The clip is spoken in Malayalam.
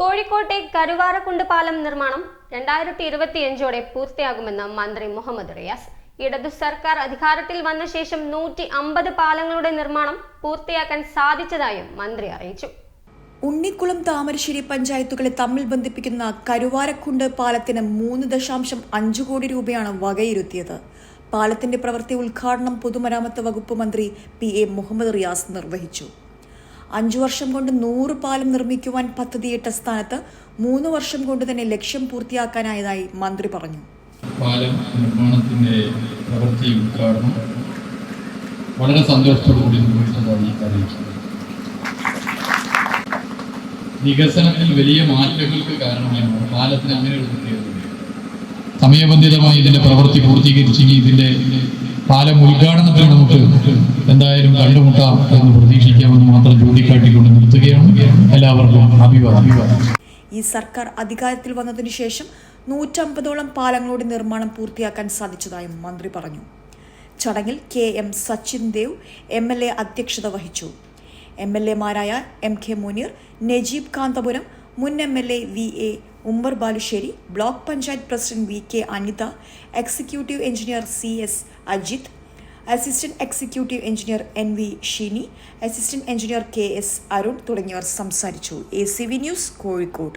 കോഴിക്കോട്ടെ കരുവാരക്കുണ്ട് പാലം നിർമ്മാണം രണ്ടായിരത്തി ഇരുപത്തിയഞ്ചോടെ പൂർത്തിയാകുമെന്ന് മന്ത്രി മുഹമ്മദ് റിയാസ്. ഇടതു സർക്കാർ അധികാരത്തിൽ വന്ന ശേഷം നൂറ്റി അമ്പത് പാലങ്ങളുടെ നിർമ്മാണം പൂർത്തിയാക്കാൻ സാധിച്ചതായും മന്ത്രി അറിയിച്ചു. ഉണ്ണിക്കുളം താമരശ്ശേരി പഞ്ചായത്തുകളെ തമ്മിൽ ബന്ധിപ്പിക്കുന്ന കരുവാരക്കുണ്ട് പാലത്തിന് മൂന്ന് ദശാംശം അഞ്ച് കോടി രൂപയാണ് വകയിരുത്തിയത്. പാലത്തിന്റെ പ്രവൃത്തി ഉദ്ഘാടനം പൊതുമരാമത്ത് വകുപ്പ് മന്ത്രി പി എ മുഹമ്മദ് റിയാസ് നിർവഹിച്ചു. അഞ്ചു വർഷം കൊണ്ട് നൂറ് പാലം നിർമ്മിക്കുവാൻ പദ്ധതിയിട്ട സ്ഥാനത്ത് മൂന്ന് വർഷം കൊണ്ട് തന്നെ ലക്ഷ്യം പൂർത്തിയാക്കാനായതായി മന്ത്രി പറഞ്ഞു. പാലം നിർമ്മാണത്തിന്റെ പ്രവൃത്തി ഉദ്ഘാടനം വളരെ സന്തോഷത്തോടുകൂടി നിർവഹിച്ചതായി അറിയിച്ചു വികസനത്തിൽ വലിയ മാറ്റങ്ങൾക്ക് കാരണമായിരുന്നു പാലത്തിന് അങ്ങനെ ഒരു സമയബന്ധിതമായി ഇതിന്റെ പ്രവൃത്തി പൂർത്തീകരിച്ചെങ്കിൽ ഇതിന്റെ പാലം ഉദ്ഘാടനത്തിന് നമുക്ക് എന്തായാലും കണ്ടുമുട്ടാം എന്ന് പ്രതീക്ഷിക്കാമെന്ന് മാത്രം ഈ സർക്കാർ അധികാരത്തിൽ വന്നതിനു ശേഷം നൂറ്റമ്പതോളം പാലങ്ങളുടെ നിർമ്മാണം പൂർത്തിയാക്കാൻ സാധിച്ചതായും മന്ത്രി പറഞ്ഞു. ചടങ്ങിൽ K M Sachin Dev M L A അധ്യക്ഷത വഹിച്ചു. എം എൽ എമാരായ എം കെ മുനീർ നജീബ് കാന്തപുരം മുൻ M L A V A Ummer Balussery block panchayat president V K Anitha executive engineer C S Ajith assistant executive engineer N V Shini assistant engineer K S Arun തുടങ്ങിയവർ സംസാരിച്ചു. A C V news Kozhikode.